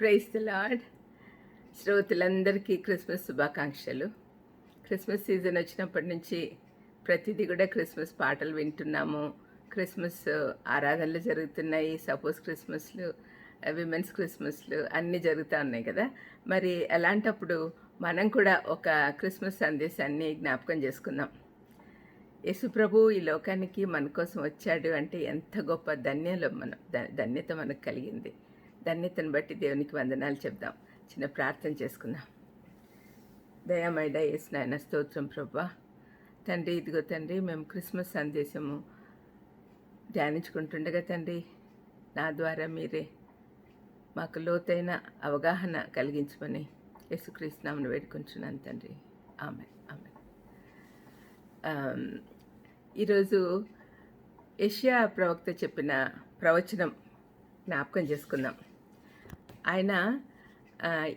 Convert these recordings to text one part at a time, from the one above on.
Praise the Lord శ్రోతలందరికీ Christmas శుభాకాంక్షలు. Christmas season వచ్చినప్పటి నుంచి ప్రతిదీ కూడా క్రిస్మస్ పాటలు వింటున్నాము. క్రిస్మస్ ఆరాధనలు జరుగుతున్నాయి. సపోజ్ క్రిస్మస్లు విమెన్స్ క్రిస్మస్లు అన్నీ జరుగుతూ ఉన్నాయి కదా. మరి అలాంటప్పుడు మనం కూడా ఒక క్రిస్మస్ సందేశాన్ని జ్ఞాపకం చేసుకుందాం. యేసుప్రభు ఈ లోకానికి మన కోసం వచ్చాడు అంటే ఎంత గొప్ప ధన్యలో మనం ధన్యత మనకు కలిగింది. ధన్యతను బట్టి దేవునికి వందనాలు చెప్దాం చిన్న ప్రార్థన చేసుకుందాం దయామైడ యేసు నాయన స్తోత్రం ప్రభా తండ్రి ఇదిగో తండ్రి మేము క్రిస్మస్ సందేశము ధ్యానించుకుంటుండగా తండ్రి నా ద్వారా మీరే మాకు లోతైన అవగాహన కలిగించమని యేసుక్రీస్తునామను వేడుకుంటున్నాను తండ్రి ఆమె ఆమె ఈరోజు ఏషియా ప్రవక్త చెప్పిన ప్రవచనం జ్ఞాపకం చేసుకుందాం ఆయన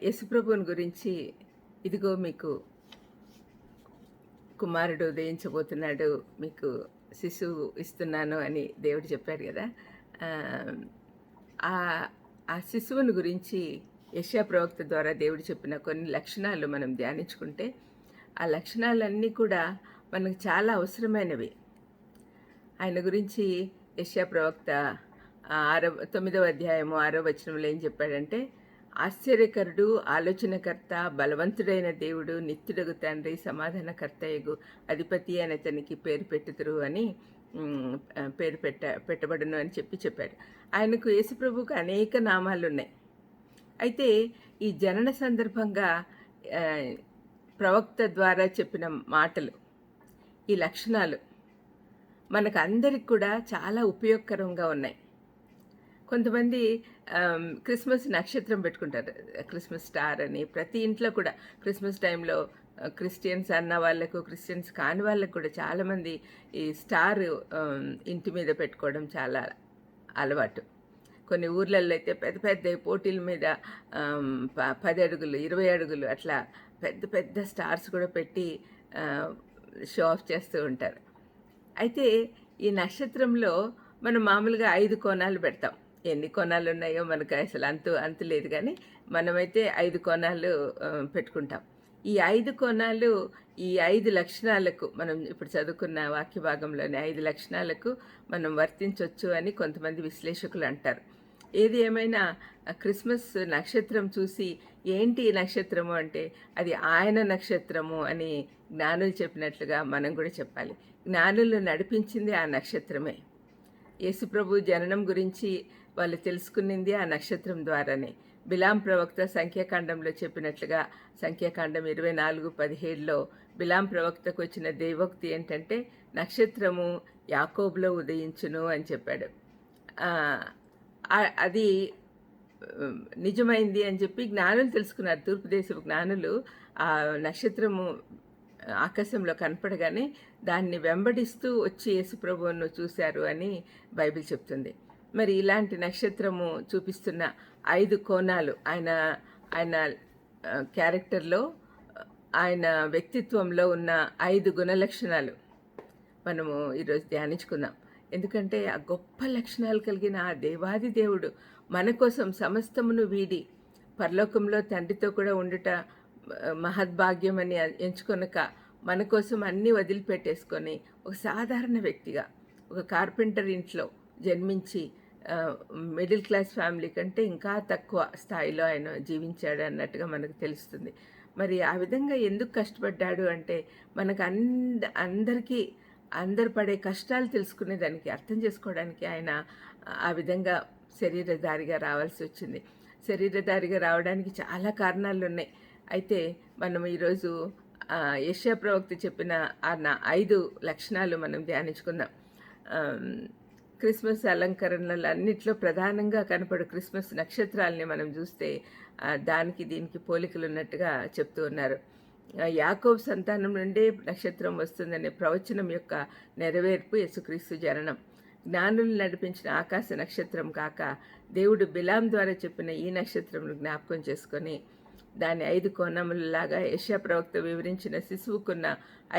యశుప్రభుని గురించి ఇదిగో మీకు కుమారుడు ఉదయించబోతున్నాడు మీకు శిశువు ఇస్తున్నాను అని దేవుడు చెప్పాడు కదా. ఆ, శిశువుని గురించి యశా ప్రవక్త ద్వారా దేవుడు చెప్పిన కొన్ని లక్షణాలు మనం ధ్యానించుకుంటే ఆ లక్షణాలన్నీ కూడా మనకు చాలా అవసరమైనవి. ఆయన గురించి యశా ప్రవక్త ఆరో తొమ్మిదవ అధ్యాయము ఆరో వచనంలో ఏం చెప్పాడంటే ఆశ్చర్యకరుడు ఆలోచనకర్త బలవంతుడైన దేవుడు నిత్యుడగు తండ్రి సమాధానకర్తయగు అధిపతి అని అతనికి పేరు పెట్టుదురు అని పేరు పెట్ట పెట్టబడును అని చెప్పి చెప్పాడు. ఆయనకు యేసుప్రభుకు అనేక నామాలు ఉన్నాయి. అయితే ఈ జనన సందర్భంగా ప్రవక్త ద్వారా చెప్పిన మాటలు ఈ లక్షణాలు మనకు అందరికి కూడా చాలా ఉపయోగకరంగా ఉన్నాయి. కొంతమంది క్రిస్మస్ నక్షత్రం పెట్టుకుంటారు. క్రిస్మస్ స్టార్ అని ప్రతి ఇంట్లో కూడా. క్రిస్మస్ టైంలో క్రిస్టియన్స్ అన్న వాళ్ళకు క్రిస్టియన్స్ కాని వాళ్ళకు కూడా చాలామంది ఈ స్టార్ ఇంటి మీద పెట్టుకోవడం చాలా అలవాటు. కొన్ని ఊర్లలో అయితే పెద్ద పెద్ద పోటీల మీద ప- పది అడుగులు ఇరవై అడుగులు అట్లా పెద్ద పెద్ద స్టార్స్ కూడా పెట్టి షో ఆఫ్ చేస్తూ ఉంటారు. అయితే ఈ నక్షత్రంలో మనం మామూలుగా ఐదు కోణాలు పెడతాం. ఎన్ని కోణాలు ఉన్నాయో మనకు అసలు అంతు అంతు లేదు కానీ మనమైతే ఐదు కోణాలు పెట్టుకుంటాం. ఈ ఐదు కోణాలు ఈ ఐదు లక్షణాలకు మనం ఇప్పుడు చదువుకున్న వాక్య భాగంలోని ఐదు లక్షణాలకు మనం వర్తించవచ్చు అని కొంతమంది విశ్లేషకులు అంటారు. ఏది ఏమైనా క్రిస్మస్ నక్షత్రం చూసి ఏంటి నక్షత్రము అంటే అది ఆయన నక్షత్రము అని జ్ఞానులు చెప్పినట్లుగా మనం కూడా చెప్పాలి. జ్ఞానులు నడిపించింది ఆ నక్షత్రమే. యేసుప్రభు జననం గురించి వాళ్ళు తెలుసుకునింది ఆ నక్షత్రం ద్వారానే. బిలాం ప్రవక్త సంఖ్యాకాండంలో చెప్పినట్లుగా సంఖ్యాకాండం ఇరవై నాలుగు పదిహేడులో బిలాం ప్రవక్తకు వచ్చిన దేవోక్తి ఏంటంటే నక్షత్రము యాకోబులో ఉదయించును అని చెప్పాడు. అది నిజమైంది అని చెప్పి జ్ఞానులు తెలుసుకున్నారు. తూర్పు దేశపు జ్ఞానులు ఆ నక్షత్రము ఆకాశంలో కనపడగానే దాన్ని వెంబడిస్తూ వచ్చి యేసుప్రభువును చూశారు అని బైబిల్ చెప్తుంది. మరి ఇలాంటి నక్షత్రము చూపిస్తున్న ఐదు కోణాలు ఆయన ఆయన క్యారెక్టర్లో ఆయన వ్యక్తిత్వంలో ఉన్న ఐదు గుణలక్షణాలు మనము ఈరోజు ధ్యానించుకుందాం. ఎందుకంటే ఆ గొప్ప లక్షణాలు కలిగిన ఆ దేవాది దేవుడు మన కోసం సమస్తమును వీడి పరలోకంలో తండ్రితో కూడా ఉండుట ఆ, మహద్భాగ్యం అని ఎంచుకొనక మన కోసం అన్నీ వదిలిపెట్టేసుకొని ఒక సాధారణ వ్యక్తిగా ఒక కార్పెంటర్ ఇంట్లో జన్మించి మిడిల్ క్లాస్ ఫ్యామిలీ కంటే ఇంకా తక్కువ స్థాయిలో ఆయన జీవించాడు అన్నట్టుగా మనకు తెలుస్తుంది. మరి ఆ విధంగా ఎందుకు కష్టపడ్డాడు అంటే మనకు అంద అందరికీ అందరు పడే కష్టాలు తెలుసుకునేదానికి అర్థం చేసుకోవడానికి ఆయన ఆ విధంగా శరీరధారిగా రావాల్సి వచ్చింది. శరీరధారిగా రావడానికి చాలా కారణాలు ఉన్నాయి. అయితే మనం ఈరోజు యశ్యా ప్రవక్త చెప్పిన ఆ నా ఐదు లక్షణాలు మనం ధ్యానించుకుందాం. క్రిస్మస్ అలంకరణలు అన్నిట్లో ప్రధానంగా కనపడు క్రిస్మస్ నక్షత్రాలని మనం చూస్తే దానికి దీనికి పోలికలు ఉన్నట్టుగా చెప్తూ ఉన్నారు. యాకోబ్ సంతానం నుండే నక్షత్రం వస్తుందనే ప్రవచనం యొక్క నెరవేర్పు యేసుక్రీస్తు జననం. జ్ఞానులు నడిపించిన ఆకాశ నక్షత్రం కాక దేవుడు బిలాం ద్వారా చెప్పిన ఈ నక్షత్రంను జ్ఞాపకం చేసుకొని దాని ఐదు కోణములలాగా యశా ప్రవక్త వివరించిన శిశువుకున్న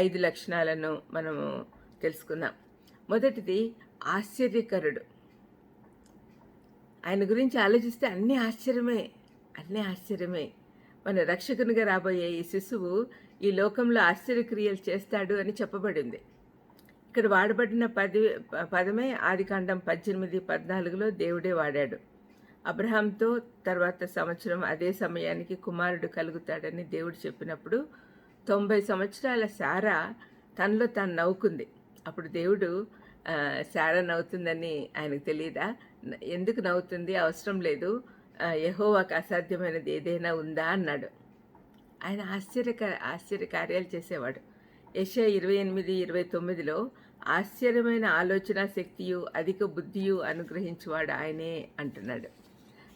ఐదు లక్షణాలను మనము తెలుసుకుందాం. మొదటిది ఆశ్చర్యకరుడు. ఆయన గురించి ఆలోచిస్తే అన్నీ ఆశ్చర్యమే అన్నీ ఆశ్చర్యమే. మన రక్షకునిగా రాబోయే ఈ శిశువు ఈ లోకంలో ఆశ్చర్యక్రియలు చేస్తాడు అని చెప్పబడింది. ఇక్కడ వాడబడిన పది పదమే ఆదికాండం పద్దెనిమిది పద్నాలుగులో దేవుడే వాడాడు. అబ్రహాంతో తర్వాత సంవత్సరం అదే సమయానికి కుమారుడు కలుగుతాడని దేవుడు చెప్పినప్పుడు తొంభై సంవత్సరాల సారా తనలో తాను నవ్వుకుంది. అప్పుడు దేవుడు శారా నవ్వుతుందని ఆయనకు తెలియదా ఎందుకు నవ్వుతుంది? అవసరం లేదు. యహోవాకు అసాధ్యమైనది ఏదైనా ఉందా? అన్నాడు. ఆయన ఆశ్చర్యక ఆశ్చర్య కార్యాలు చేసేవాడు. యెషయా ఇరవై ఎనిమిది ఇరవై తొమ్మిదిలో ఆశ్చర్యమైన ఆలోచన శక్తియు అధిక బుద్ధియు అనుగ్రహించువాడు ఆయనే అంటున్నాడు.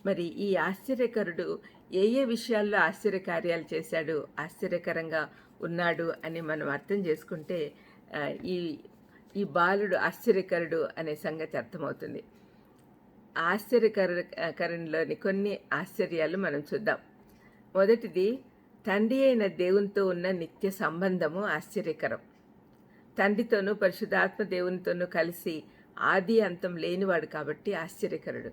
మరి ఈ ఆశ్చర్యకరుడు ఏ ఏ విషయాల్లో ఆశ్చర్యకార్యాలు చేశాడు? ఆశ్చర్యకరంగా ఉన్నాడు అని మనం అర్థం చేసుకుంటే ఈ ఈ బాలుడు ఆశ్చర్యకరుడు అనే సంగతి అర్థమవుతుంది. ఆశ్చర్యకరణలోని కొన్ని ఆశ్చర్యాలు మనం చూద్దాం. మొదటిది తండ్రి అయిన దేవునితో ఉన్న నిత్య సంబంధము ఆశ్చర్యకరం. తండ్రితోనూ పరిశుద్ధాత్మ దేవునితోనూ కలిసి ఆది అంతం లేనివాడు కాబట్టి ఆశ్చర్యకరుడు.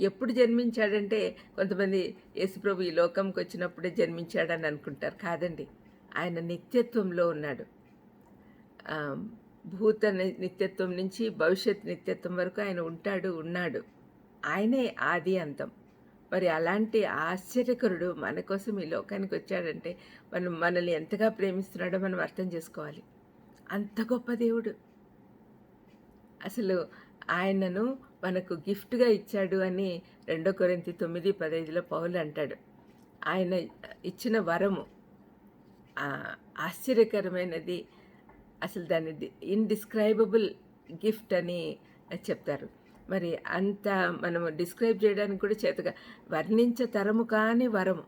ఎప్పుడు జన్మించాడంటే కొంతమంది యేసుప్రభు ఈ లోకంకి వచ్చినప్పుడే జన్మించాడని అనుకుంటారు. కాదండి ఆయన నిత్యత్వంలో ఉన్నాడు. భూత నిత్యత్వం నుంచి భవిష్యత్ నిత్యత్వం వరకు ఆయన ఉంటాడు ఉన్నాడు. ఆయనే ఆది అంతం. మరి అలాంటి ఆశ్చర్యకరుడు మన కోసం ఈ లోకానికి వచ్చాడంటే మనం మనల్ని ఎంతగా ప్రేమిస్తున్నాడో మనం అర్థం చేసుకోవాలి. అంత గొప్ప దేవుడు. అసలు ఆయనను మనకు గిఫ్ట్గా ఇచ్చాడు అని రెండో కొరింతి తొమ్మిది పదైదులో పౌలు అంటాడు. ఆయన ఇచ్చిన వరము ఆశ్చర్యకరమైనది అసలు దాన్ని ఇన్డిస్క్రైబుల్ గిఫ్ట్ అని చెప్తారు. మరి అంత మనము డిస్క్రైబ్ చేయడానికి కూడా చేతగా వర్ణించ తరము కాని వరము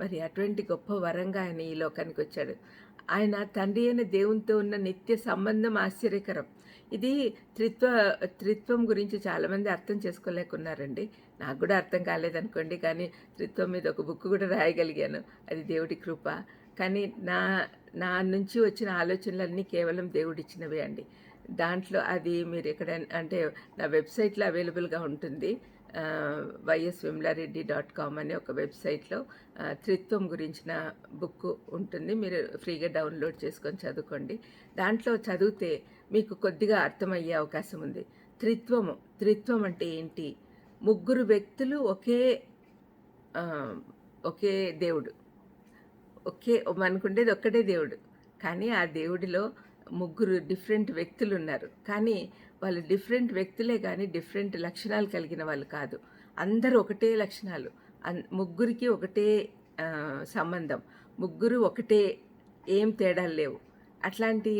మరి అటువంటి గొప్ప వరంగా ఆయన ఈ లోకానికి వచ్చాడు. ఆయన తండ్రి అయిన దేవునితో ఉన్న నిత్య సంబంధం ఆశ్చర్యకరం. ఇది త్రిత్వ త్రిత్వం గురించి చాలామంది అర్థం చేసుకోలేకున్నారండి. నాకు కూడా అర్థం కాలేదనుకోండి కానీ త్రిత్వం మీద ఒక బుక్ కూడా రాయగలిగాను. అది దేవుడి కృప. కానీ నా నా నుంచి వచ్చిన ఆలోచనలన్నీ కేవలం దేవుడిచ్చినవే అండి. దాంట్లో అది మీరు ఎక్కడ అంటే నా వెబ్సైట్లో అవైలబుల్గా ఉంటుంది. వైఎస్ విమలారెడ్డి డాట్ కామ్ అనే ఒక వెబ్సైట్లో త్రిత్వం గురించిన బుక్ ఉంటుంది. మీరు ఫ్రీగా డౌన్లోడ్ చేసుకొని చదువుకోండి. దాంట్లో చదివితే మీకు కొద్దిగా అర్థమయ్యే అవకాశం ఉంది. త్రిత్వము త్రిత్వం అంటే ఏంటి? ముగ్గురు వ్యక్తులు ఒకే ఒకే దేవుడు. ఒకే మనకుండేది ఒక్కటే దేవుడు. కానీ ఆ దేవుడిలో ముగ్గురు డిఫరెంట్ వ్యక్తులు ఉన్నారు కానీ వాళ్ళు డిఫరెంట్ వ్యక్తులే కానీ డిఫరెంట్ లక్షణాలు కలిగిన వాళ్ళు కాదు. అందరూ ఒకటే లక్షణాలు. అన్ ముగ్గురికి ఒకటే సంబంధం. ముగ్గురు ఒకటే ఏం తేడాలు లేవు. అట్లాంటి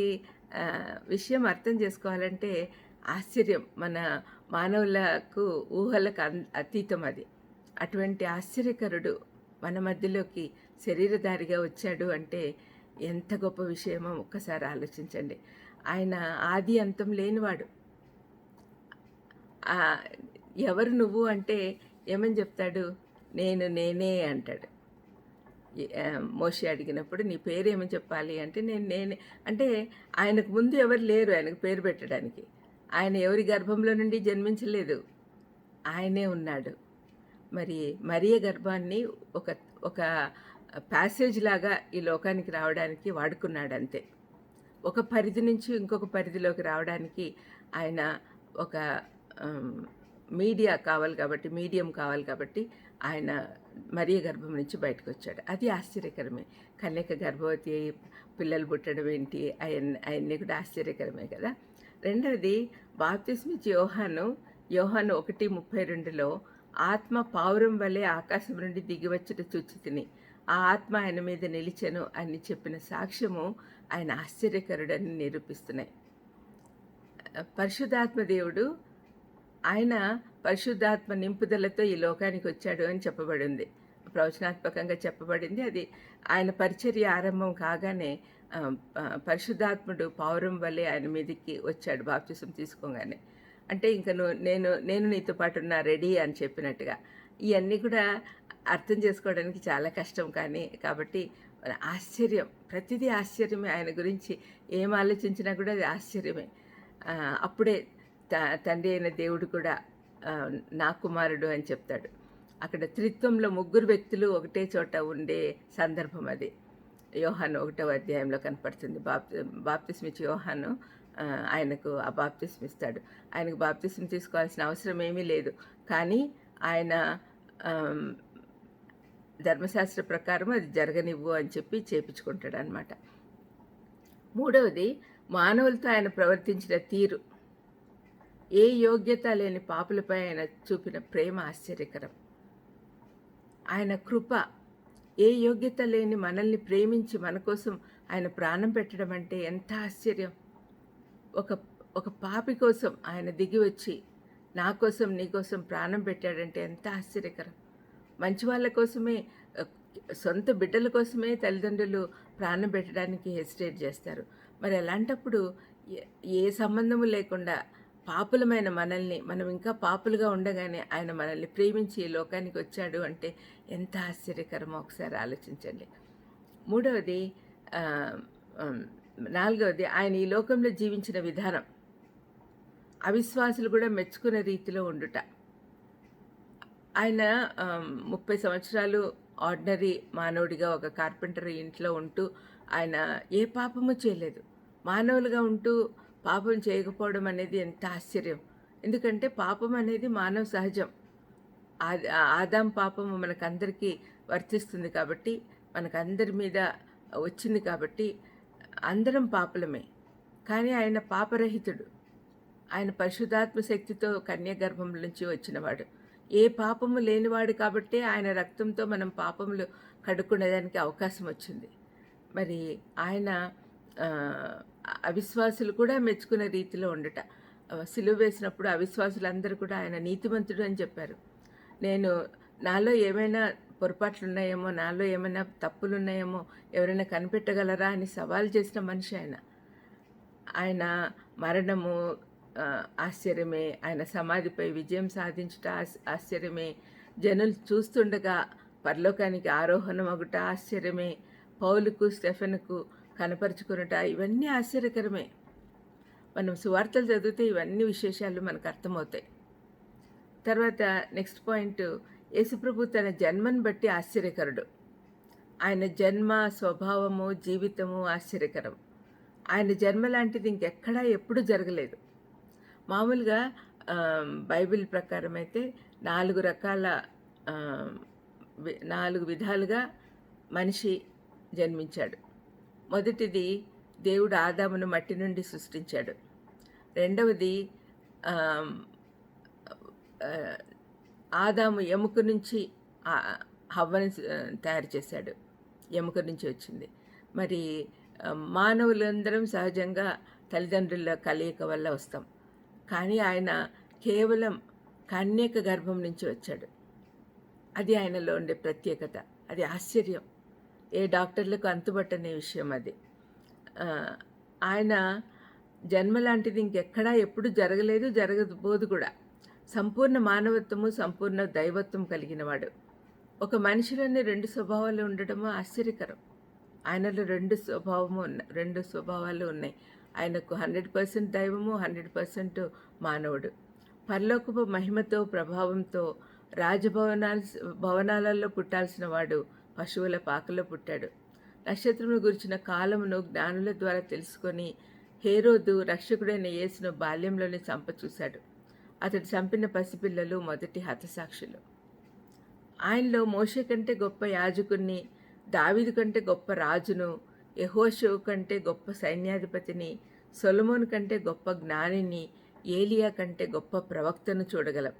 విషయం అర్థం చేసుకోవాలంటే ఆశ్చర్యం. మన మానవులకు ఊహలకు అతీతం అది. అటువంటి ఆశ్చర్యకరుడు మన మధ్యలోకి శరీరధారిగా వచ్చాడు అంటే ఎంత గొప్ప విషయమో ఒక్కసారి ఆలోచించండి. ఆయన ఆది అంతం లేనివాడు. ఎవరు నువ్వు అంటే ఏమని చెప్తాడు? నేను నేనే అంటాడు. మోషి అడిగినప్పుడు నీ పేరేమని చెప్పాలి అంటే నేను నేనే. అంటే ఆయనకు ముందు ఎవరు లేరు ఆయనకు పేరు పెట్టడానికి. ఆయన ఎవరి గర్భంలో నుండి జన్మించలేదు. ఆయనే ఉన్నాడు. మరి మరియ గర్భాన్ని ఒక ఒక ప్యాసేజ్ లాగా ఈ లోకానికి రావడానికి వాడుకున్నాడు అంతే ఒక పరిధి నుంచి ఇంకొక పరిధిలోకి రావడానికి ఆయన ఒక మీడియా కావాలి కాబట్టి మీడియం కావాలి కాబట్టి ఆయన మరియ గర్భం నుంచి బయటకు వచ్చాడు అది ఆశ్చర్యకరమే. కన్యక గర్భవతి అయి పిల్లలు పుట్టడం ఏంటి? అవన్నీ అవన్నీ కూడా ఆశ్చర్యకరమే కదా. రెండవది బాప్తిస్మిచ్ యోహాను యోహాను ఒకటి ముప్పై రెండులో ఆత్మ పావురం వలె ఆకాశం నుండి దిగివచ్చుట చూచితిని ఆ ఆత్మ ఆయన మీద నిలిచెను అని చెప్పిన సాక్ష్యము ఆయన ఆశ్చర్యకరుడని నిరూపిస్తున్నాయి. పరిశుద్ధాత్మ దేవుడు ఆయన పరిశుద్ధాత్మ నింపుదలతో ఈ లోకానికి వచ్చాడు అని చెప్పబడింది. ప్రవచనాత్మకంగా చెప్పబడింది. అది ఆయన పరిచర్య ఆరంభం కాగానే పరిశుద్ధాత్ముడు పౌరం వల్లే ఆయన మీదకి వచ్చాడు బాప్తిసం తీసుకోగానే. అంటే ఇంకా నేను నేను నీతో పాటు ఉన్నా రెడీ అని చెప్పినట్టుగా. ఇవన్నీ కూడా అర్థం చేసుకోవడానికి చాలా కష్టం కానీ కాబట్టి ఆశ్చర్యం. ప్రతిదీ ఆశ్చర్యమే. ఆయన గురించి ఏం ఆలోచించినా కూడా అది ఆశ్చర్యమే. అప్పుడే త తండ్రి అయిన దేవుడు కూడా నా కుమారుడు అని చెప్తాడు. అక్కడ త్రిత్వంలో ముగ్గురు వ్యక్తులు ఒకటే చోట ఉండే సందర్భం అది. యోహాను ఒకటవ అధ్యాయంలో కనపడుతుంది. బాప్తి బాప్తిస్మిచ్చి యోహాను ఆయనకు ఆ బాప్తిస్మిస్తాడు. ఆయనకు బాప్తిస్మి తీసుకోవాల్సిన అవసరం ఏమీ లేదు. కానీ ఆయన ధర్మశాస్త్ర ప్రకారం అది జరగనివ్వు అని చెప్పి చేపించుకుంటాడు అనమాట మూడవది మానవులతో ఆయన ప్రవర్తించిన తీరు. ఏ యోగ్యత లేని పాపులపై ఆయన చూపిన ప్రేమ ఆశ్చర్యకరం. ఆయన కృప ఏ యోగ్యత లేని మనల్ని ప్రేమించి మన కోసం ఆయన ప్రాణం పెట్టడం అంటే ఎంత ఆశ్చర్యం. ఒక ఒక పాపి కోసం ఆయన దిగి వచ్చి నా కోసం నీ కోసం ప్రాణం పెట్టాడంటే ఎంత ఆశ్చర్యకరం. మంచి వాళ్ళ కోసమే సొంత బిడ్డల కోసమే తల్లిదండ్రులు ప్రాణం పెట్టడానికి హెసిటేట్ చేస్తారు. మరి అలాంటప్పుడు ఏ- సంబంధము లేకుండా పాపులమైన మనల్ని మనం ఇంకా పాపులుగా ఉండగానే ఆయన మనల్ని ప్రేమించి ఈ లోకానికి వచ్చాడు అంటే ఎంత ఆశ్చర్యకరమో ఒకసారి ఆలోచించండి. మూడవది నాలుగవది ఆయన ఈ లోకంలో జీవించిన విధానం. అవిశ్వాసులు కూడా మెచ్చుకునే రీతిలో ఉండుట. ఆయన ముప్పై సంవత్సరాలు ఆర్డినరీ మానవుడిగా ఒక కార్పెంటర్ ఇంట్లో ఉంటూ ఆయన ఏ పాపము చేయలేదు. మానవులుగా ఉంటూ పాపం చేయకపోవడం అనేది ఎంత ఆశ్చర్యం. ఎందుకంటే పాపం అనేది మానవ సహజం. ఆ- ఆదాం పాపము మనకందరికీ వర్తిస్తుంది కాబట్టి మనకందరి మీద వచ్చింది కాబట్టి అందరం పాపలమే. కానీ ఆయన పాపరహితుడు. ఆయన పరిశుద్ధాత్మ శక్తితో కన్యగర్భం నుంచి వచ్చినవాడు. ఏ పాపము లేనివాడు కాబట్టే ఆయన రక్తంతో మనం పాపములు కడుక్కునేదానికి అవకాశం వచ్చింది. మరి ఆయన అవిశ్వాసులు కూడా మెచ్చుకునే రీతిలో ఉండట. సిలువ వేసినప్పుడు అవిశ్వాసులందరూ కూడా ఆయన నీతిమంతుడు అని చెప్పారు. నేను నాలో ఏమైనా పొరపాట్లు ఉన్నాయేమో నాలో ఏమైనా తప్పులు ఉన్నాయేమో ఎవరైనా కనిపెట్టగలరా అని సవాల్ చేసిన మనిషి ఆయన. ఆయన మరణము ఆశ్చర్యమే. ఆయన సమాధిపై విజయం సాధించుట ఆశ్చర్యమే. జనులు చూస్తుండగా పరలోకానికి ఆరోహణం ఒకట ఆశ్చర్యమే. పౌలుకు స్టెఫెన్కు కనపరుచుకునుట ఇవన్నీ ఆశ్చర్యకరమే. మనం సువార్తలు చదివితే ఇవన్నీ విశేషాలు మనకు అర్థమవుతాయి. తర్వాత నెక్స్ట్ పాయింట్ యేసుప్రభు తన జన్మను బట్టి ఆశ్చర్యకరుడు. ఆయన జన్మ స్వభావము జీవితము ఆశ్చర్యకరం. ఆయన జన్మ లాంటిది ఇంకెక్కడా ఎప్పుడూ జరగలేదు. మామూలుగా బైబిల్ ప్రకారం అయితే నాలుగు రకాల వి- నాలుగు విధాలుగా మనిషి జన్మించాడు. మొదటిది దేవుడు ఆదామును మట్టి నుండి సృష్టించాడు. రెండవది ఆదాము ఎముక నుంచి హవ్వను హవ్వని తయారు చేశాడు. ఎముక నుంచి వచ్చింది. మరి మానవులందరం సహజంగా తల్లిదండ్రుల కలయిక వల్ల వస్తాం. కానీ ఆయన కేవలం కన్యక గర్భం నుంచి వచ్చాడు. అది ఆయనలో ఉండే ప్రత్యేకత. అది ఆశ్చర్యం. ఏ డాక్టర్లకు అంతుబట్టనే విషయం అది. ఆయన జన్మ లాంటిది ఇంకెక్కడా ఎప్పుడు జరగలేదు జరగబోదు కూడా. సంపూర్ణ మానవత్వము సంపూర్ణ దైవత్వం కలిగినవాడు. ఒక మనిషిలోని రెండు స్వభావాలు ఉండడము ఆశ్చర్యకరం. ఆయనలో రెండు స్వభావము ఉన్న రెండు స్వభావాలు ఉన్నాయి. ఆయనకు హండ్రెడ్ పర్సెంట్ దైవము హండ్రెడ్ పర్సెంట్ మానవుడు. పరలోకపు మహిమతో ప్రభావంతో రాజభవనాల భవనాలలో పుట్టాల్సిన వాడు పశువుల పాకలో పుట్టాడు. నక్షత్రమును గురించిన కాలమును జ్ఞానుల ద్వారా తెలుసుకొని హేరోదు రక్షకుడైన యేసును బాల్యంలోనే చంపచూశాడు అతడు చంపిన పసిపిల్లలు మొదటి హతసాక్షులు. ఆయనలో మోషే కంటే గొప్ప యాజకుణ్ణి దావీదు కంటే గొప్ప రాజును యహోషు కంటే గొప్ప సైన్యాధిపతిని సొలమోన్ కంటే గొప్ప జ్ఞానిని ఏలియా కంటే గొప్ప ప్రవక్తను చూడగలం.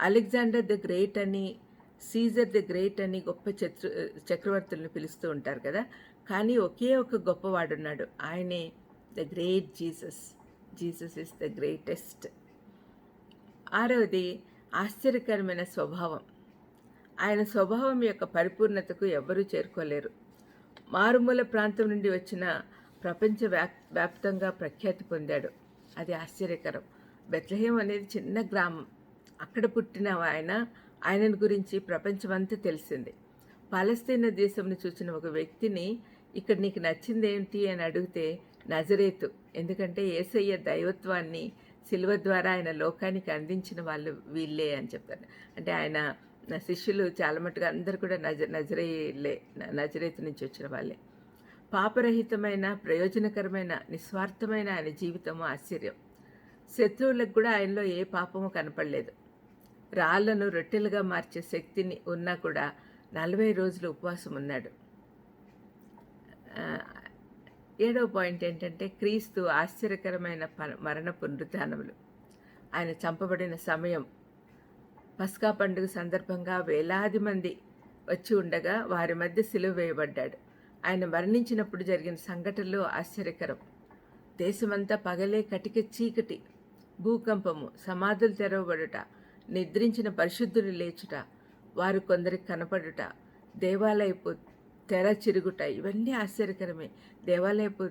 అలెగ్జాండర్ ద గ్రేట్ అని సీజర్ ద గ్రేట్ అని గొప్ప చత్రు చక్రవర్తులను పిలుస్తూ ఉంటారు కదా? కానీ ఒకే ఒక గొప్పవాడున్నాడు. ఆయనే the great Jesus. Jesus is the greatest. ఆరవది ఆశ్చర్యకరమైన స్వభావం. ఆయన స్వభావం యొక్క పరిపూర్ణతకు ఎవ్వరూ చేరుకోలేరు. మారుమూల ప్రాంతం నుండి వచ్చిన ప్రపంచ వ్యాప్ వ్యాప్తంగా ప్రఖ్యాతి పొందాడు. అది ఆశ్చర్యకరం. బెత్లహేం అనేది చిన్న గ్రామం. అక్కడ పుట్టిన ఆయన ఆయనను గురించి ప్రపంచమంతా తెలిసింది. పాలస్తీనా దేశంను చూసిన ఒక వ్యక్తిని ఇక్కడ నీకు నచ్చింది ఏంటి అని అడిగితే నజరేతు. ఎందుకంటే ఏసయ్య దైవత్వాన్ని సిలువ ద్వారా ఆయన లోకానికి అందించిన వాళ్ళు వీళ్ళే అని చెప్తారు. అంటే ఆయన నా శిష్యులు చాలా మటుగా అందరు కూడా నజ నజరేలే నజరేతు నుంచి వచ్చిన వాళ్ళే. పాపరహితమైన ప్రయోజనకరమైన నిస్వార్థమైన ఆయన జీవితము ఆశ్చర్యం. శత్రువులకు కూడా ఆయనలో ఏ పాపము కనపడలేదు. రాళ్ళను రొట్టెలుగా మార్చే శక్తిని ఉన్నా కూడా నలభై రోజులు ఉపవాసం ఉన్నాడు. ఏడవ పాయింట్ ఏంటంటే క్రీస్తు ఆశ్చర్యకరమైన ప- మరణ పునరుద్ధానములు. ఆయన చంపబడిన సమయం పస్కా పండుగ సందర్భంగా వేలాది మంది వచ్చి ఉండగా వారి మధ్య సిలువ వేయబడ్డాడు. ఆయన మరణించినప్పుడు జరిగిన సంఘటనలు ఆశ్చర్యకరం. దేశమంతా పగలే కటిక చీకటి భూకంపము సమాధులు తెరవబడుట నిద్రించిన పరిశుద్ధులు లేచుట వారు కొందరికి కనపడుట దేవాలయపు తెర చిరుగుట ఇవన్నీ ఆశ్చర్యకరమే. దేవాలయపు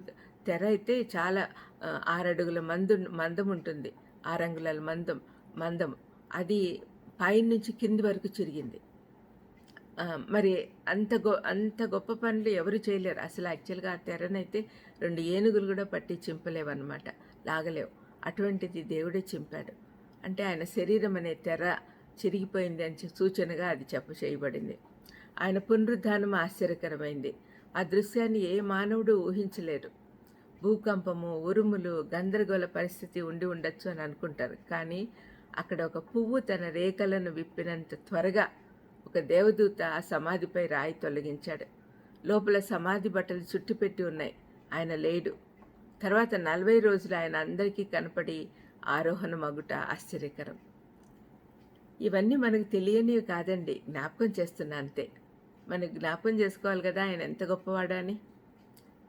తెర అయితే చాలా ఆరడుగుల మందు మందం ఉంటుంది ఆరంగుళాల మందం మందం అది పైనుంచి కింది వరకు చిరిగింది. మరి అంత గొ అంత గొప్ప పనులు ఎవరు చేయలేరు. అసలు యాక్చువల్గా ఆ తెరనైతే రెండు ఏనుగులు కూడా పట్టి చింపలేవన్నమాట. లాగలేవు. అటువంటిది దేవుడే చింపాడు. అంటే ఆయన శరీరం అనే తెర చిరిగిపోయింది అని సూచనగా అది చెప్ప చేయబడింది. ఆయన పునరుద్ధానం ఆశ్చర్యకరమైంది. ఆ దృశ్యాన్ని ఏ మానవుడు ఊహించలేరు భూకంపము ఉరుములు గందరగోళ పరిస్థితి ఉండి ఉండొచ్చు అని అనుకుంటారు. కానీ అక్కడ ఒక పువ్వు తన రేఖలను విప్పినంత త్వరగా ఒక దేవదూత ఆ సమాధిపై రాయి తొలగించాడు. లోపల సమాధి బట్టలు చుట్టుపెట్టి ఉన్నాయి. ఆయన లేడు. తర్వాత నలభై రోజులు ఆయన అందరికీ కనపడి ఆరోహణ మగుట ఆశ్చర్యకరం. ఇవన్నీ మనకు తెలియనివి కాదండి. జ్ఞాపకం చేస్తున్నా అంతే. మనకు జ్ఞాపకం చేసుకోవాలి కదా ఆయన ఎంత గొప్పవాడా అని.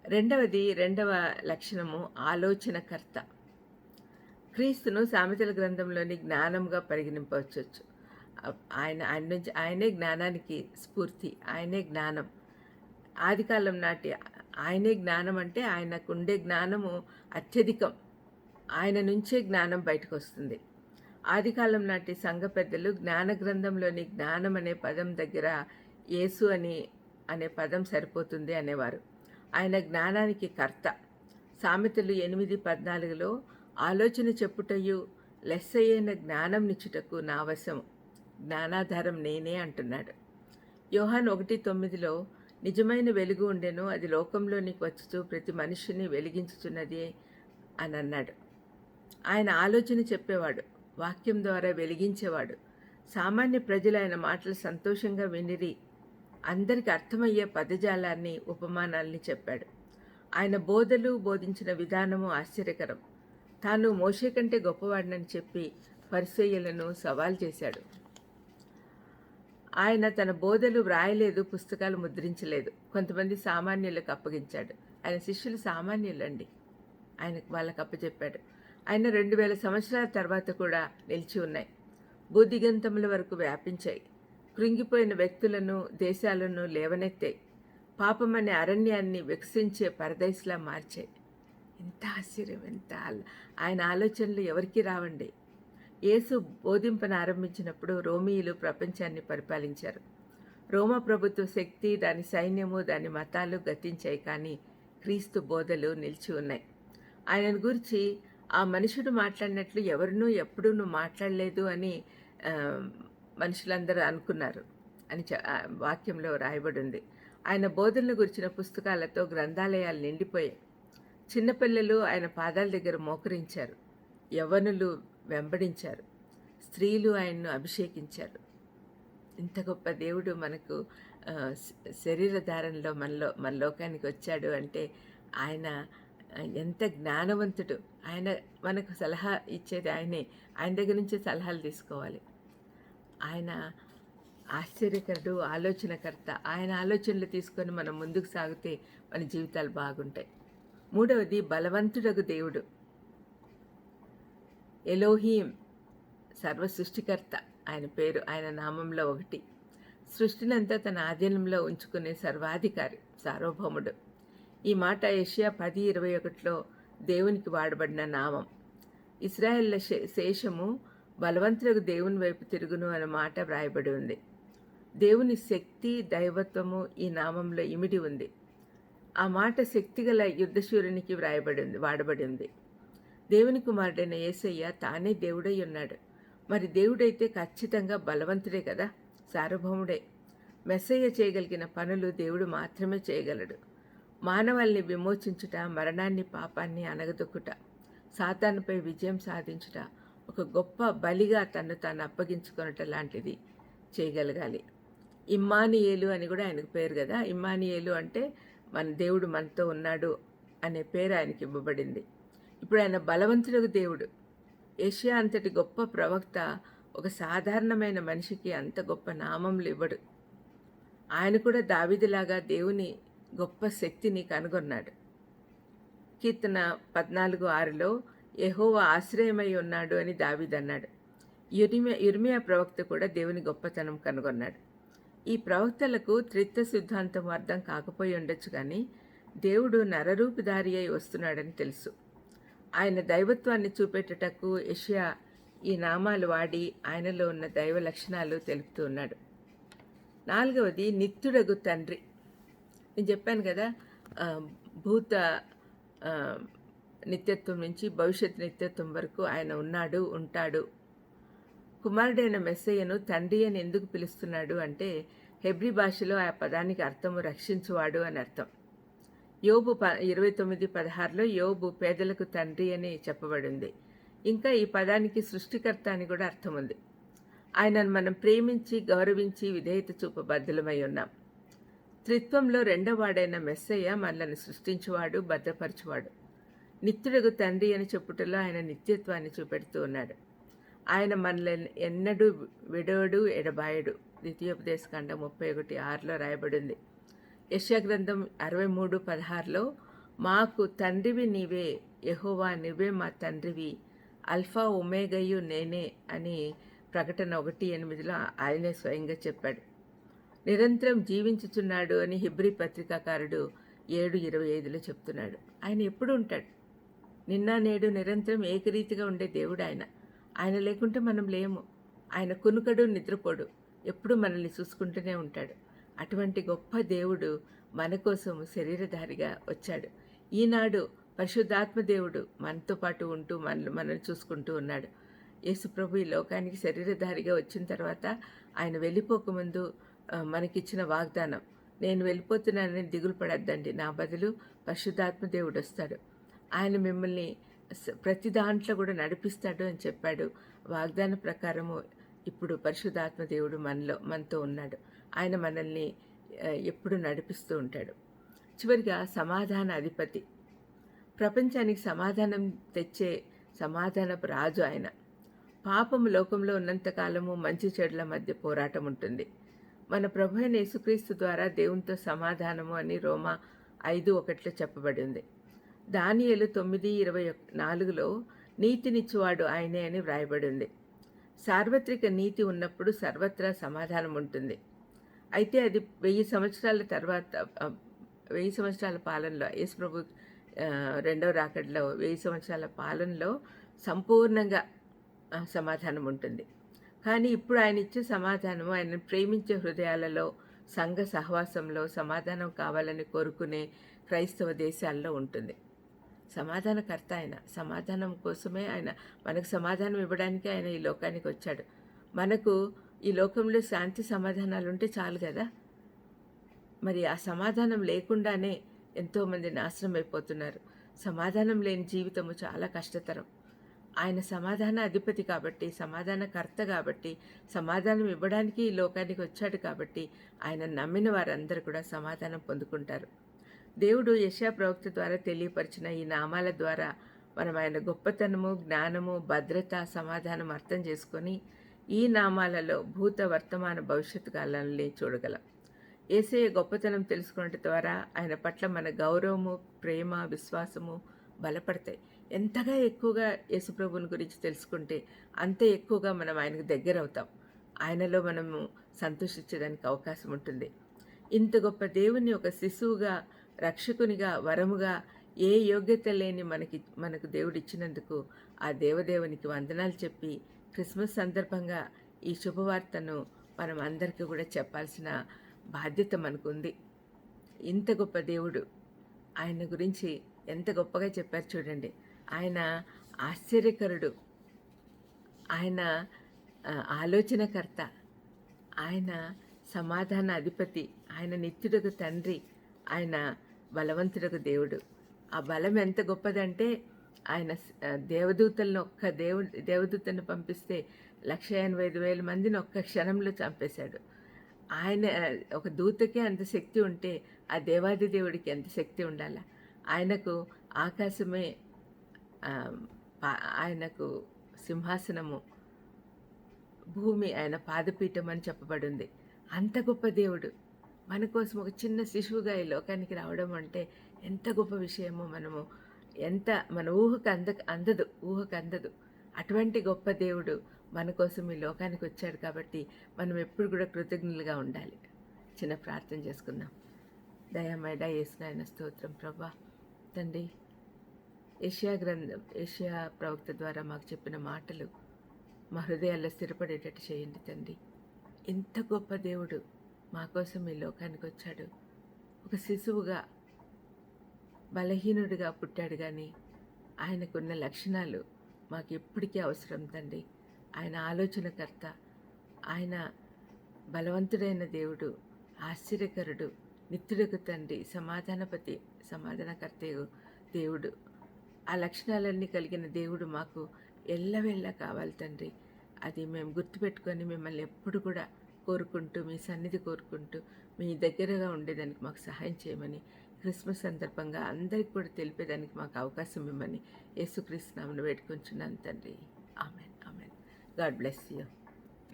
రెండవది రెండవ లక్షణము ఆలోచనకర్త. క్రీస్తును సామెతల గ్రంథంలోని జ్ఞానంగా పరిగణింపవచ్చు ఆయన ఆయన నుంచి ఆయనే జ్ఞానానికి స్ఫూర్తి ఆయనే జ్ఞానం. ఆదికాలం నాటి ఆయనే జ్ఞానం అంటే ఆయనకు ఉండే జ్ఞానము అత్యధికం. ఆయన నుంచే జ్ఞానం బయటకు వస్తుంది ఆదికాలం నాటి సంఘ పెద్దలు జ్ఞాన గ్రంథంలోని జ్ఞానం అనే పదం దగ్గర యేసు అని అనే పదం సరిపోతుంది అనేవారు. ఆయన జ్ఞానానికి కర్త. సామెతలు ఎనిమిది పద్నాలుగులో ఆలోచన చెప్పుటయు లెస్సయ్యైన జ్ఞానం నిచ్చుటకు నా వశము. జ్ఞానాధారం నేనే అంటున్నాడు. యోహాన్ ఒకటి తొమ్మిదిలో నిజమైన వెలుగు ఉండెను అది లోకంలోనికి వచ్చుతూ ప్రతి మనిషిని వెలిగించుచున్నది అని అన్నాడు. ఆయన ఆలోచన చెప్పేవాడు వాక్యం ద్వారా వెలిగించేవాడు. సామాన్య ప్రజలు ఆయన మాటలు సంతోషంగా వినిరి అందరికి అర్థమయ్యే పదజాలాన్ని ఉపమానాల్ని చెప్పాడు. ఆయన బోధలు బోధించిన విధానము ఆశ్చర్యకరం. తాను మోషే కంటే గొప్పవాడినని చెప్పి పరిసయ్యలను సవాల్ చేశాడు. ఆయన తన బోధలు వ్రాయలేదు పుస్తకాలు ముద్రించలేదు. కొంతమంది సామాన్యులకు అప్పగించాడు. ఆయన శిష్యులు సామాన్యులండి. ఆయన వాళ్ళకు అప్పచెప్పాడు. ఆయన రెండు వేల సంవత్సరాల తర్వాత కూడా నిలిచి ఉన్నాయి. బుద్ధిగంతముల వరకు వ్యాపించాయి. కృంగిపోయిన వ్యక్తులను దేశాలను లేవనెత్తాయి. పాపం అనే అరణ్యాన్ని వికసించే పరదేశ్లా మార్చాయి. ఎంత ఆశ్చర్యం ఎంత ఆయన ఆలోచనలు ఎవరికి రావండి? యేసు బోధింపను ఆరంభించినప్పుడు రోమియులు ప్రపంచాన్ని పరిపాలించారు. రోమా ప్రభుత్వ శక్తి దాని సైన్యము దాని మతాలు గతించాయి కానీ క్రీస్తు బోధలు నిలిచి ఉన్నాయి. ఆయనను గురించి ఆ మనుషుడు మాట్లాడినట్లు ఎవరినూ ఎప్పుడూ మాట్లాడలేదు అని మనుషులందరూ అనుకున్నారు అని చ- వాక్యంలో రాయబడి ఉంది ఆయన బోధనలు గురించిన పుస్తకాలతో గ్రంథాలయాలు నిండిపోయాయి. చిన్నపిల్లలు ఆయన పాదాల దగ్గర మోకరించారు. యవ్వనులు వెంబడించారు. స్త్రీలు ఆయన్ను అభిషేకించారు. ఇంత గొప్ప దేవుడు మనకు శరీరధారణలో మనలో మన లోకానికి వచ్చాడు అంటే ఆయన ఎంత జ్ఞానవంతుడు. ఆయన మనకు సలహా ఇచ్చేది ఆయనే. ఆయన దగ్గర నుంచి సలహాలు తీసుకోవాలి. ఆయన ఆశ్చర్యకరుడు ఆలోచనకర్త. ఆయన ఆలోచనలు తీసుకొని మనం ముందుకు సాగితే మన జీవితాలు బాగుంటాయి. మూడవది బలవంతుడగు దేవుడు. ఎలోహీం సర్వ సృష్టికర్త ఆయన పేరు ఆయన నామంలో ఒకటి. సృష్టినంతా తన ఆధీనంలో ఉంచుకునే సర్వాధికారి సార్వభౌముడు. ఈ మాట ఏషియా పది ఇరవై ఒకటిలో దేవునికి వాడబడిన నామం. ఇస్రాయేళ్ళ శేషము బలవంతులకు దేవుని వైపు తిరుగును అనే మాట వ్రాయబడి ఉంది. దేవుని శక్తి దైవత్వము ఈ నామంలో ఇమిడి ఉంది. ఆ మాట శక్తిగల యుద్ధశూరునికి వ్రాయబడి ఉంది వాడబడి ఉంది. దేవుని కుమారుడైన యేసయ్య తానే దేవుడై ఉన్నాడు మరి దేవుడైతే ఖచ్చితంగా బలవంతుడే కదా సార్వభౌముడే. మెస్సయ్య చేయగలిగిన పనులు దేవుడు మాత్రమే చేయగలడు. మానవాల్ని విమోచించుట మరణాన్ని పాపాన్ని అనగదొక్కుట సాతానుపై విజయం సాధించుట ఒక గొప్ప బలిగా తను తాను అప్పగించుకునట లాంటిది చేయగలగాలి. ఇమ్మానియేలు అని కూడా ఆయనకు పేరు కదా. ఇమ్మానియేలు అంటే మన దేవుడు మనతో ఉన్నాడు అనే పేరు ఆయనకి ఇవ్వబడింది. ఇప్పుడు ఆయన బలవంతుడు దేవుడు. ఏషియా అంతటి గొప్ప ప్రవక్త ఒక సాధారణమైన మనిషికి అంత గొప్ప నామములు ఇవ్వడు ఆయన కూడా దావిదిలాగా దేవుని గొప్ప శక్తిని కనుగొన్నాడు. కీర్తన పద్నాలుగు ఆరులో యెహోవా ఆశ్రయమై ఉన్నాడు అని దావీదన్నాడు యురిమియా యుర్మియా ప్రవక్త కూడా దేవుని గొప్పతనం కనుగొన్నాడు. ఈ ప్రవక్తలకు త్రిత్వ సిద్ధాంతం అర్థం కాకపోయి ఉండొచ్చు కానీ దేవుడు నరరూపుదారి అయి వస్తున్నాడని తెలుసు. ఆయన దైవత్వాన్ని చూపెట్టుటకు యషియా ఈ నామాలు వాడి ఆయనలో ఉన్న దైవ లక్షణాలు తెలుపుతూ ఉన్నాడు. నాలుగవది నిత్యుడగు తండ్రి. నేను చెప్పాను కదా భూత నిత్యత్వం నుంచి భవిష్యత్ నిత్యత్వం వరకు ఆయన ఉన్నాడు ఉంటాడు. కుమారుడైన మెస్సయ్యను తండ్రి అని ఎందుకు పిలుస్తున్నాడు అంటే హెబ్రి భాషలో ఆ పదానికి అర్థము రక్షించువాడు అని అర్థం. యోబు ప ఇరవై తొమ్మిది పదహారులో యోబు పేదలకు తండ్రి అని చెప్పబడింది. ఇంకా ఈ పదానికి సృష్టికర్త అని కూడా అర్థం ఉంది. ఆయనను మనం ప్రేమించి గౌరవించి విధేయత చూపబద్ధులమై ఉన్నాం. త్రిత్వంలో రెండోవాడైన మెస్సయ్య మనల్ని సృష్టించువాడు భద్రపరచువాడు. నిత్యుడగు తండ్రి అని చెప్పుటలో ఆయన నిత్యత్వాన్ని చూపెడుతూ ఉన్నాడు. ఆయన మనల్ని ఎన్నడూ విడోడు ఎడబాయడు. ద్వితీయోపదేశకాండ ముప్పై ఒకటి ఆరులో రాయబడింది. యశగ్రంథం అరవై మూడు పదహారులో మాకు తండ్రివి నీవే యహోవా నువ్వే మా తండ్రివి అల్ఫా ఒమేగయు నేనే అని ప్రకటన ఒకటి ఎనిమిదిలో ఆయనే స్వయంగా చెప్పాడు. నిరంతరం జీవించుచున్నాడు అని హిబ్రి పత్రికాకారుడు ఏడు ఇరవై ఐదులో చెప్తున్నాడు. ఆయన ఎప్పుడు ఉంటాడు? నిన్న నేడు నిరంతరం ఏకరీతిగా ఉండే దేవుడు ఆయన. ఆయన లేకుంటే మనం లేము. ఆయన కునుకడు నిద్రపోడు. ఎప్పుడు మనల్ని చూసుకుంటూనే ఉంటాడు. అటువంటి గొప్ప దేవుడు మన కోసం శరీరధారిగా వచ్చాడు. ఈనాడు పరిశుద్ధాత్మ దేవుడు మనతో పాటు ఉంటూ మన మనల్ని చూసుకుంటూ ఉన్నాడు. యేసుప్రభు ఈ లోకానికి శరీరధారిగా వచ్చిన తర్వాత ఆయన వెళ్ళిపోకముందు మనకిచ్చిన వాగ్దానం నేను వెళ్ళిపోతున్నానని దిగులు పడద్దండి నా బదులు పరిశుద్ధాత్మ దేవుడు వస్తాడు. ఆయన మిమ్మల్ని ప్రతి దాంట్లో కూడా నడిపిస్తాడు అని చెప్పాడు. వాగ్దాన ప్రకారము ఇప్పుడు పరిశుద్ధాత్మ దేవుడు మనలో మనతో ఉన్నాడు. ఆయన మనల్ని ఎప్పుడు నడిపిస్తూ ఉంటాడు. చివరిగా సమాధాన అధిపతి. ప్రపంచానికి సమాధానం తెచ్చే సమాధానపు రాజు ఆయన. పాపం లోకంలో ఉన్నంతకాలము మంచి చెడుల మధ్య పోరాటం ఉంటుంది. మన ప్రభు అయిన యేసుక్రీస్తు ద్వారా దేవునితో సమాధానము అని రోమా ఐదు ఒకటిలో చెప్పబడి ఉంది. తొమ్మిది ఇరవై నాలుగులో నీతినిచ్చువాడు ఆయనే అని వ్రాయబడి ఉంది. సార్వత్రిక నీతి ఉన్నప్పుడు సర్వత్రా సమాధానం ఉంటుంది. అయితే అది వెయ్యి సంవత్సరాల తర్వాత వెయ్యి సంవత్సరాల పాలనలో యేసు ప్రభు రెండవ రాకడలో వెయ్యి సంవత్సరాల పాలనలో సంపూర్ణంగా సమాధానం ఉంటుంది. కానీ ఇప్పుడు ఆయన ఇచ్చే సమాధానం ఆయన ప్రేమించే హృదయాలలో సంఘ సహవాసంలో సమాధానం కావాలని కోరుకునే క్రైస్తవ దేశాల్లో ఉంటుంది. సమాధానకర్త ఆయన. సమాధానం కోసమే ఆయన మనకు సమాధానం ఇవ్వడానికి ఆయన ఈ లోకానికి వచ్చాడు. మనకు ఈ లోకంలో శాంతి సమాధానాలు ఉంటే చాలు కదా? మరి ఆ సమాధానం లేకుండానే ఎంతోమంది నాశనం అయిపోతున్నారు సమాధానం లేని జీవితము చాలా కష్టతరం. ఆయన సమాధాన అధిపతి కాబట్టి సమాధానకర్త కాబట్టి సమాధానం ఇవ్వడానికి ఈ లోకానికి వచ్చాడు కాబట్టి ఆయన నమ్మిన వారందరూ కూడా సమాధానం పొందుకుంటారు. దేవుడు యశా ప్రవక్త ద్వారా తెలియపరిచిన ఈ నామాల ద్వారా మనం ఆయన గొప్పతనము జ్ఞానము భద్రత సమాధానం అర్థం చేసుకొని ఈ నామాలలో భూత వర్తమాన భవిష్యత్తు కాలాన్ని చూడగలం. ఏసే గొప్పతనం తెలుసుకోవడం ద్వారా ఆయన పట్ల మన గౌరవము ప్రేమ విశ్వాసము బలపడతాయి. ఎంతగా ఎక్కువగా యేసుప్రభుని గురించి తెలుసుకుంటే అంత ఎక్కువగా మనం ఆయనకు దగ్గర అవుతాం ఆయనలో మనము సంతోషించడానికి అవకాశం ఉంటుంది. ఇంత గొప్ప దేవుని ఒక శిశువుగా రక్షకునిగా వరముగా ఏ యోగ్యత లేని మనకి మనకు దేవుడిచ్చినందుకు ఆ దేవదేవునికి వందనాలు చెప్పి క్రిస్మస్ సందర్భంగా ఈ శుభవార్తను మనం అందరికీ కూడా చెప్పాల్సిన బాధ్యత మనకుంది. ఇంత గొప్ప దేవుడు ఆయన గురించి ఎంత గొప్పగా చెప్పారు చూడండి. ఆయన ఆశ్చర్యకరుడు. ఆయన ఆలోచనకర్త. ఆయన సమాధాన అధిపతి. ఆయన నిత్యుడకు తండ్రి. ఆయన బలవంతుడకు దేవుడు. ఆ బలం ఎంత గొప్పదంటే ఆయన దేవదూతలను ఒక్క దేవు దేవదూతను పంపిస్తే లక్ష ఎనభై ఐదు వేల మందిని ఒక్క క్షణంలో చంపేశాడు. ఆయన ఒక దూతకే అంత శక్తి ఉంటే ఆ దేవాది దేవుడికి ఎంత శక్తి ఉండాల? ఆయనకు ఆకాశమే పా- ఆయనకు సింహాసనము భూమి ఆయన పాదపీఠం అని చెప్పబడింది. అంత గొప్ప దేవుడు. మన కోసం ఒక చిన్న శిశువుగా ఈ లోకానికి రావడం అంటే ఎంత గొప్ప విషయమో మనము ఎంత మన ఊహకు అంద అందదు ఊహకు అందదు. అటువంటి గొప్ప దేవుడు మన కోసం ఈ లోకానికి వచ్చాడు కాబట్టి మనం ఎప్పుడు కూడా కృతజ్ఞులుగా ఉండాలి. చిన్న ప్రార్థన చేసుకుందాం. దయామేడ యేసునాయన స్తోత్రం ప్రభా. తండ్రి ఏషియా గ్రంథం ఏషియా ప్రవక్త ద్వారా మాకు చెప్పిన మాటలు మా హృదయాల్లో స్థిరపడేటట్టు చేయండి తండ్రి. ఎంత గొప్ప దేవుడు మా కోసం ఈ లోకానికి వచ్చాడు. ఒక శిశువుగా బలహీనుడిగా పుట్టాడు కానీ ఆయనకున్న లక్షణాలు మాకు ఎప్పటికీ అవసరం తండ్రి. ఆయన ఆలోచనకర్త. ఆయన బలవంతుడైన దేవుడు ఆశ్చర్యకరుడు నిత్యుడకు తండ్రి సమాధానపతి సమాధానకర్త దేవుడు. ఆ లక్షణాలన్నీ కలిగిన దేవుడు మాకు ఎల్లవెల్ల కావాలి తండ్రి. అది మేము గుర్తుపెట్టుకొని మిమ్మల్ని ఎప్పుడు కూడా కోరుకుంటూ మీ సన్నిధి కోరుకుంటూ మీ దగ్గరగా ఉండేదానికి మాకు సహాయం చేయమని క్రిస్మస్ సందర్భంగా అందరికి కూడా తెలిపేదానికి మాకు అవకాశం ఇవ్వమని యేసుక్రీస్తు నామను వేడుకొంచున్నాను తండ్రి. Amen amen. God bless you.